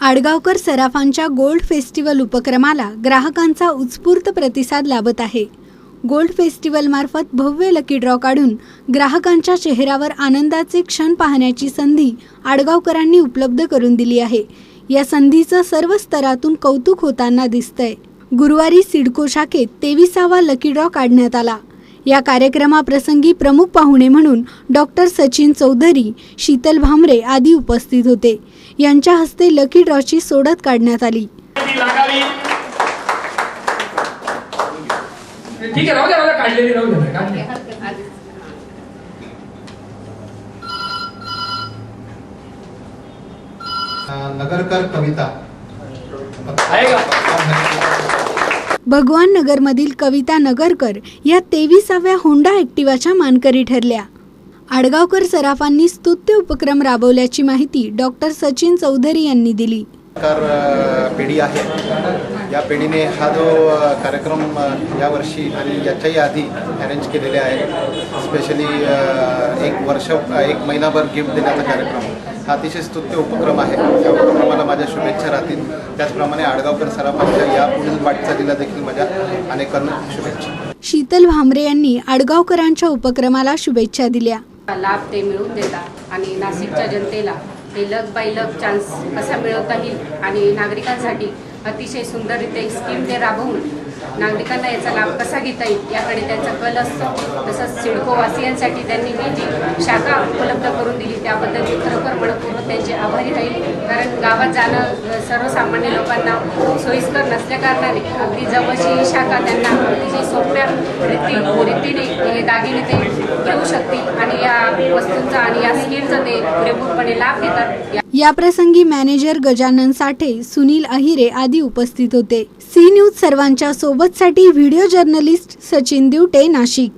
Adgaonkar सराफांच्या gold festival उपक्रमाला ग्राहकांचा उत्स्फूर्त प्रतिसाद लाभत आहे. गोल्ड फेस्टिवलमार्फत भव्य लकी ड्रॉ काढून ग्राहकांच्या चेहऱ्यावर आनंदाचे क्षण पाहण्याची संधी आडगावकरांनी उपलब्ध करून दिली आहे. या संधीचं सर्व स्तरातून कौतुक होताना दिसतंय. गुरुवारी सिडको शाखेत तेविसावा लकी ड्रॉ काढण्यात आला. या कार्यक्रमाप्रसंगी प्रमुख पाहुणे म्हणून डॉक्टर सचिन चौधरी शीतल भामरे आदी उपस्थित होते. यांच्या हस्ते लकी ड्रॉची सोडत काढण्यात आली. ठीक आहे राहू द्या मला काढलेली राहू द्या काढली. नगरकर कविता. भगवान नगरमधील कविता नगरकर या तेविसाव्या होंडा ॲक्टिवाच्या मानकरी ठरल्या. आडगावकर सराफांनी स्तुत्य उपक्रम राबवल्याची माहिती डॉक्टर सचिन चौधरी यांनी दिली. पिढी आहे. या पिढीने हा जो कार्यक्रम यावर्षी आणि याच्याही आधी अरेंज केलेले आहे स्पेशली एक वर्ष एक महिनाभर गिफ्ट देण्याचा कार्यक्रम हा अतिशय स्तुत्य उपक्रम आहे. या उपक्रमाला माझ्या शुभेच्छा राहतील. त्याचप्रमाणे आडगावकर सराफांच्या या पुढील वाटचालीला देखील माझ्या अनेक शुभेच्छा. शीतल भामरे यांनी आडगावकरांच्या उपक्रमाला शुभेच्छा दिल्या. लाभ ते मिळवून देतात आणि नाशिकच्या जनतेला हे लक बाय लक चान्स कसा मिळवता येईल आणि नागरिकांसाठी अतिशय सुंदररीत्या स्कीम ते राबवून नागरिकांना याचा लाभ कसा घेता येईल याकडे त्यांचा कल असतो. तसंच सिडकोवासियांसाठी त्यांनी ही जी शाखा उपलब्ध करून दिली त्याबद्दल मी खरोखर मनपूर्वक त्यांचे आभारी राहील. कारण गावात जाणं सर्वसामान्य लोकांना सोयीस्कर नसल्याकारणाने अगदी जवळची ही शाखा त्यांना अगदी सोप्या रीती रीतीने हे दागिने ते घेऊ शकतील. आणि या वस्तूंचा आणि या स्कीमचा ते पुरेपूरपणे लाभ घेतात. याप्रसंगी मॅनेजर गजानन साठे सुनील अहिरे आदी उपस्थित होते. सी न्यूज सर्वांच्या सोबतसाठी व्हिडिओ जर्नलिस्ट सचिन दिवटे नाशिक.